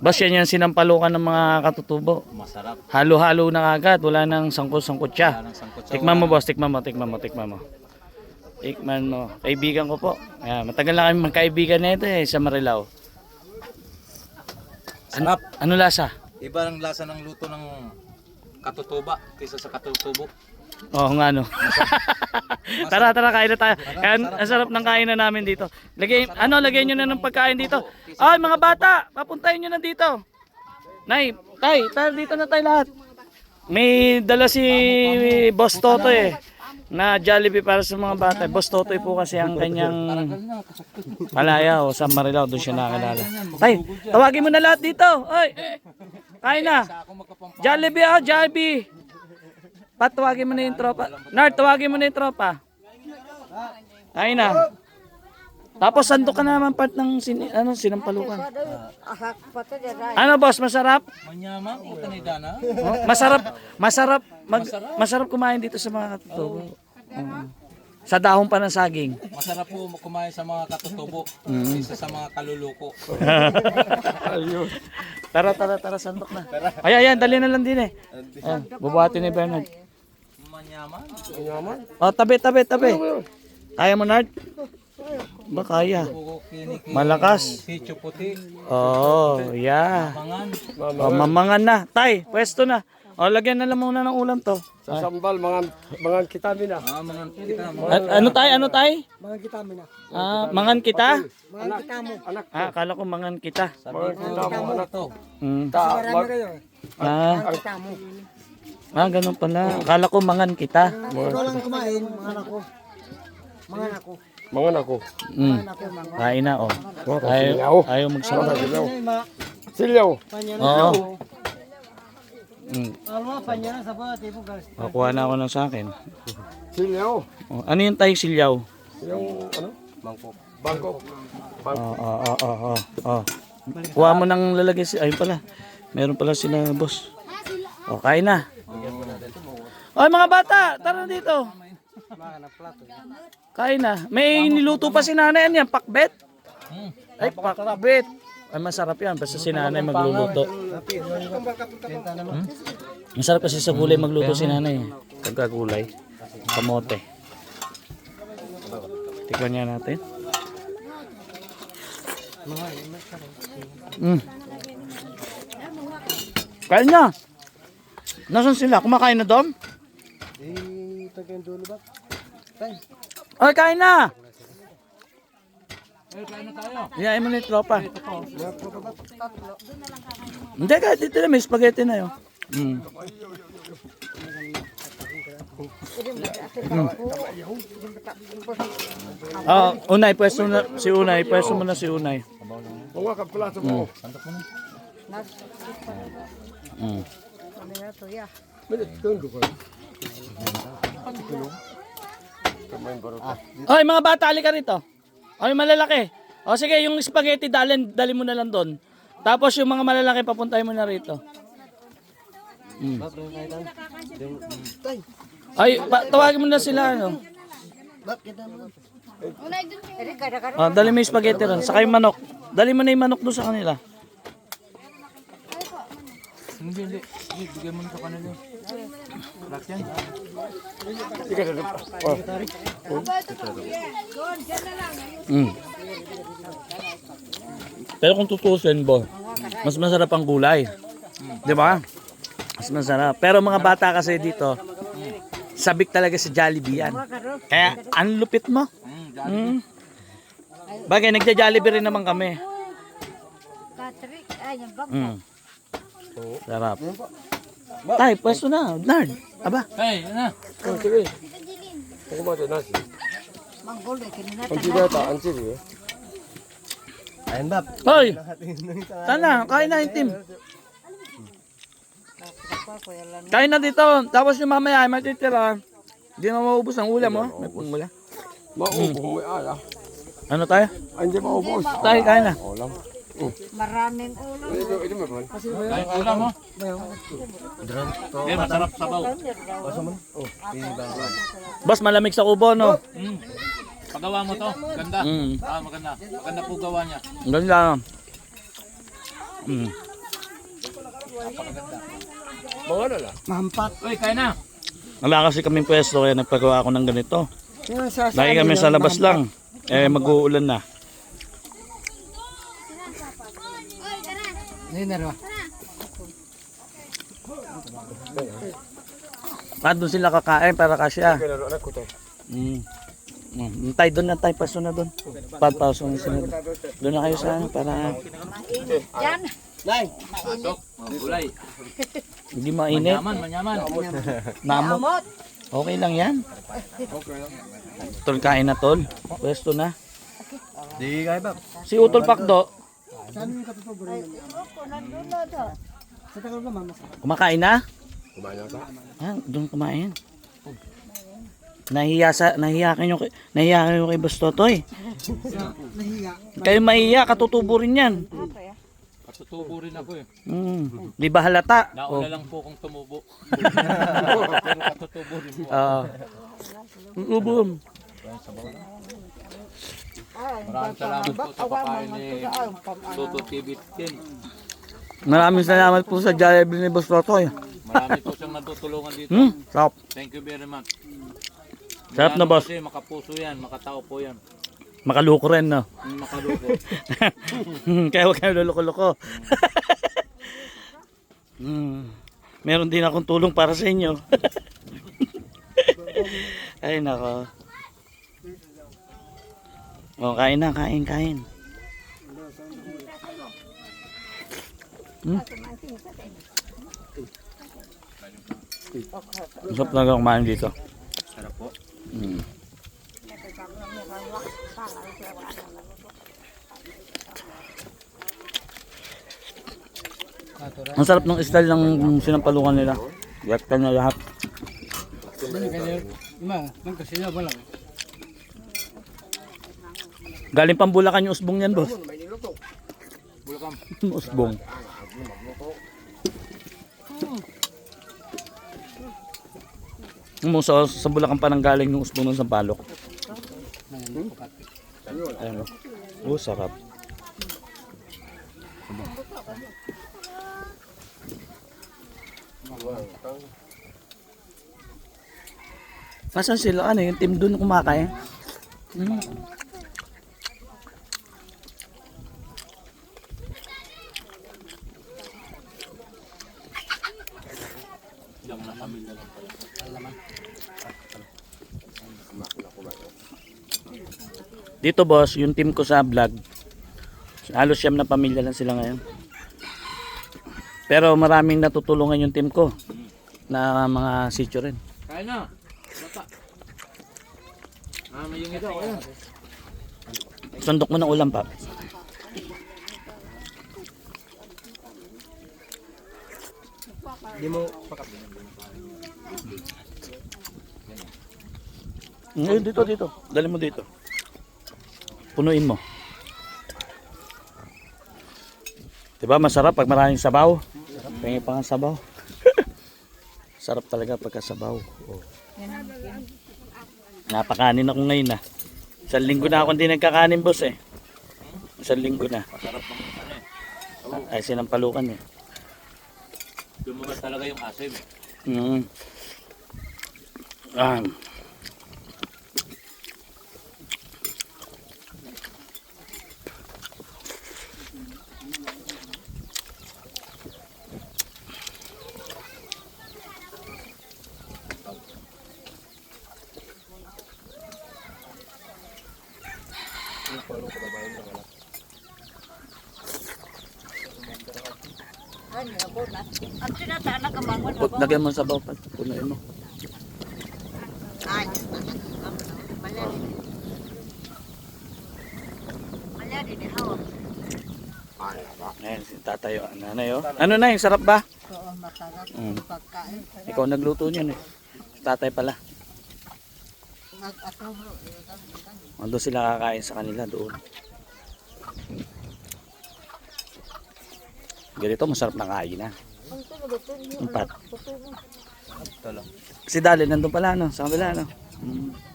Boss, yan yung sinampalukan ng mga katutubo. Masarap. Halo-halo na agad. Wala nang sangkot-sangkot siya. Wala nang sangkot sa Tikman mo, boss. Tikman mo, tikman mo, tikman mo. Tikman mo. Kaibigan ko po. Ayan, matagal na kami magkaibigan na ito eh, sa Marilao. Sarap. Ano lasa? Iba ang lasa ng luto ng katutuba kaysa sa katutubo. Oo nga no. tara, tara, kain na tayo. Kaya ang sarap ng kainan namin dito. Lagay, ano, lagay nyo na ng pagkain dito. Ay, mga bata, papuntahin nyo na dito. Nay, tay, tayo dito na tayo lahat. May dala si Boss Toto eh na Jollibee para sa mga bata. Boss Totoy po kasi ang kanyang malaya o sa Marilao doon siya nakakilala. Tay, tawagin mo na lahat dito. Oy. Kain na. Jollibee ah, Jollibee. Pat, tawagin mo na yung tropa. Nard, tawagin mo na yung tropa. Kain na. Tapos sando ka naman part ng sin ano, sinampalukan. Ano boss, masarap? Manyama, puta ni Dana. Oh, masarap, masarap, mag, masarap kumain dito sa mga katutubo. Oo. Sa dahon pa ng saging. Masarap po kumain sa mga katutubo kaysa sa mga kaluluko. Tara, tara, tara, sandok na. Ay, ayan, dali na lang din eh. Ayan, bubuhatin ni Bernard. Manyama. Oh, tabi, tabi, tabi. Kaya mo, Nard? Ba, kaya. Malakas. Sityo puti. Oh, yeah. Mangan. Oh, mamangan na. Tay, pwesto na. O, lagyan na lang muna ng ulam to. Sa sambal, mga mga kitamin na. Ah, mangan kita. At, ano tay? Ano tay? Mga kitamin na. Ah, mangan kita? Mga kita mo. Anak, Ah, akala ko mangan kita. Sabi ko mo na to. Mm. ta, mag, Ah, kita mo. Ah, ganun pala. Akala ko mangan kita. Ikaw lang kumain, mga anak ko. Mga anak ko. Mga anak ko. Mm. Kain na, oh. Ayaw, ayaw magsawa. Silyaw. Silyaw. Oo. Mm. Alma, panya na. Kukuha ako ng sa akin. Silyaw. Oh, ano yung tayo silyaw? Yung ano? Bangkok. Bangkok. Oo, oo, oo, oo, oo. Kuha mo nang lalagay si... Ayun pala. Meron pala sila, boss. O, kain na. Oy, mga bata! Tara dito. Kain na. May niluto pa si nanay. Ano yan? Pakbet? Ay, pakbet. Ay, masarap yan. Basta si nanay magluluto. Hmm? Masarap kasi sa gulay magluto si nanay. Pagka gulay. Kamote. Tikman niya natin. Mm. Kain na. Nasaan sila? Kumakain na doon? Eh, tagay dulo ba? Ay, kain na! Iyain mo na yung tropa. Hindi, kahit dito na may spaghetti na yun. Mm. Mm. Oh, Unay, pwesto na si Unay, pwesto mo na si Unay. Mga kaplato mo. Mm. Minit, tundo ko. Oy, mga bata, halika rito. Oy, malalaki. O sige, yung spaghetti dalin, dali mo na lang doon. Tapos yung mga malalaki papuntahin mo na rito. Mm. Ay, pa- tawagin mo na sila ano. Oh, dali mo yung spaghetti ron. Saka yung manok. Dali mo na yung manok doon sa kanila. Hindi, hindi. Hindi, Bigyan mo na sa kanila. Lahat yan. Ika na Oh. Mm. Pero kung tutusin bo, mas masarap ang gulay. Di ba? Mas masarap. Pero mga bata kasi dito, sabik talaga sa Jollibee yan. Kaya, ang lupit mo. Mm. Bagay, nagja-Jollibee rin naman kami. Patrick, ay, yung bang. Mm. Sarap. Tay, pwesto na. Nard. Aba. Hey, ano? Oh, sige. Ako ba ito nasi? Manggol, eh, kinunatan. Ang sigata, ang sige. Hoy! Sana, kain na yung team. Kain na dito. Tapos yung mamaya ay matitira. Hindi na maubos ang ulam mo. May pungula. Maubos mo ala. Ano tayo? Andiyan maubos. Tayo, kain na. Ulam. Maraming ulo. Ito, ito mo man. Kain ulam mo. Hindi, masarap sabaw. Boss, malamig sa kubo, no? Mm. Pagawa mo to. Ganda. Mm. Ah, maganda. Maganda po gawa niya. Ganda. Mm. Ano na? Mahampat. Uy, kaya na. Wala kasi kaming pwesto kaya nagpagawa ako ng ganito. Lagi kami sa labas lang. Eh mag-uulan na. Ninero. Ah, doon sila kakain para kasya. Mm. Mm. Tay doon na tay, paso na doon. Papaso na sila doon. Doon na kayo sa ano para Yan. Nay! Pasok, gulay. hindi mainit. Manyaman, manyaman. Namot. Amot. Okay lang yan. Tol kain na tol. Pwesto na. Di kaya ba? Si Utol Pakdo, Sa tagal ko mama. kumakain na? Kumain na ba? Ah, doon kumain. Nahiya sa nahiya kayo kay nahiya kayo kay Bastotoy. Nahiya. Kayo mahiya katutubo rin 'yan. Katutubo rin ako eh. Mm. Di ba halata? Nauna lang po kung tumubo. Pero katutubo rin po. Ah. Tutubo. Maraming salamat po sa pagkain ni Toto TV 10. Maraming salamat po sa Jollibee ni Bastotoy. Marami po siyang natutulungan dito. Hmm, sarap. Thank you very much. Sarap na boss. Kasi makapuso yan, makatao po yan. Makaluko rin, no? Yung Makaluko. Kaya huwag kayo luloko-loko. Hmm. Meron din akong tulong para sa inyo. Ay, nako. O, kain na, kain, kain. Hmm? Masarap talaga kumain dito. Sarap po. Mm. Ang sarap ng style ng sinampalukan nila. Yak ka na lahat. Galing pang Bulacan yung usbong yan, boss. Bulakam. usbong. Mo sa, sa Bulacan pa nang galing yung usbong ng Sampalok. Ayun. Oh, sarap. Nasaan sila? Ano yung team doon kumakain? Hmm. Yung na lang pala. Dito boss, yung team ko sa vlog, halos siyam na pamilya lang sila ngayon. Pero maraming natutulungan yung team ko na mga sityo rin. Kaya na. Bata. Ah, may yung ito. Sundok mo ng ulam pa. Di mo pakap. Ngayon dito, dito. Dali mo dito. Punuin mo. Diba masarap pag maraming sabaw? Pengi pa nga sabaw. Sarap talaga pagka sabaw. Oh. Napakanin ako ngayon na. Isang linggo na ako hindi nagkakanin boss eh. Isang linggo na. Ano eh. Ay sinampalukan eh. Lumabas talaga yung asim. Mm. Ah. Ang tinata nakabangon Put, lagyan mo ng sabaw pa. Punuin mo. Ay. Malari. Malari ni hawa. Ayan, si tatay. oh. Ano na yun? Ano na yung sarap ba? Oo, masarap Mm. pagkain. Ikaw nagluto niyan eh. Tatay pala. Ando sila kakain sa kanila doon. Ganito masarap na kain na. Empat. Si Dali nandun pala no, sa kabila no. Mm.